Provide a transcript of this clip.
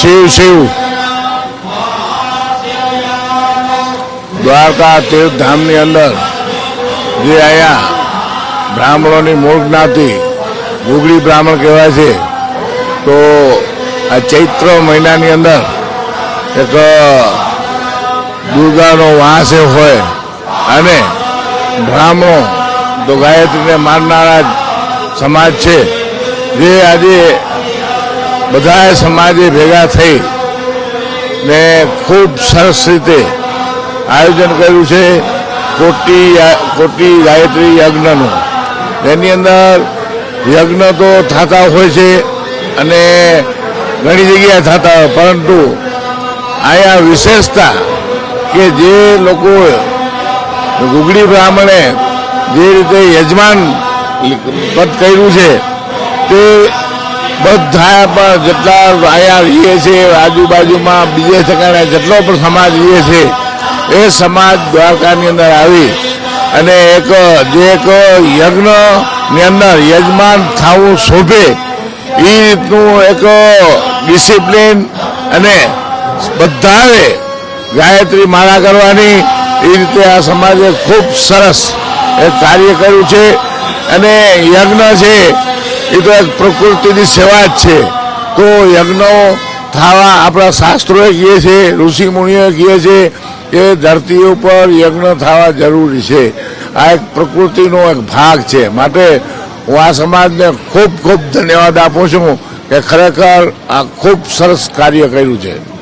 શિવ શિવ. દ્વારકા તીર્થધામની અંદર જે અહીંયા બ્રાહ્મણોની મૂળ જ્ઞાતિ, ગુગળી બ્રાહ્મણ કહેવાય છે, તો આ ચૈત્ર મહિનાની અંદર એક દુર્ગાનો વાસ હોય અને બ્રાહ્મણો તો ગાયત્રીને માનનારા સમાજ છે. જે આજે બધા સમાજે ભેગા થઈ ને ખૂબ સરસ રીતે આયોજન કર્યું છે કોટી કોટી ગાયત્રી યજ્ઞનું. એની અંદર યજ્ઞ તો થતા હોય છે અને ઘણી જગ્યાએ થતા હોય, પરંતુ અહીંયા વિશેષતા કે જે લોકો ગુગડી બ્રાહ્મણે જે રીતે યજમાન પદ કર્યું છે તે બધા પણ જેટલા અહીંયા રહીએ છે આજુબાજુમાં બીજે ઠેકાણે જેટલો પણ સમાજ રહીએ છે એ સમાજ દ્વારકાની અંદર આવી અને એક, જે એક યજ્ઞની અંદર યજમાન થવું શોભે એ રીતનું એક ડિસિપ્લિન અને બધાએ ગાયત્રી માળા કરવાની એ રીતે આ સમાજે ખૂબ સરસ એ કાર્ય કર્યું છે. અને યજ્ઞ છે એ તો એક પ્રકૃતિની સેવા જ છે. તો યજ્ઞો થવા આપણા શાસ્ત્રોએ કહે છે, ઋષિ મુનિઓ કહે છે કે ધરતી ઉપર યજ્ઞ થવા જરૂરી છે. આ એક પ્રકૃતિનો એક ભાગ છે. માટે હું આ સમાજને ખૂબ ખૂબ ધન્યવાદ આપું છું કે ખરેખર આ ખૂબ સરસ કાર્ય કર્યું છે.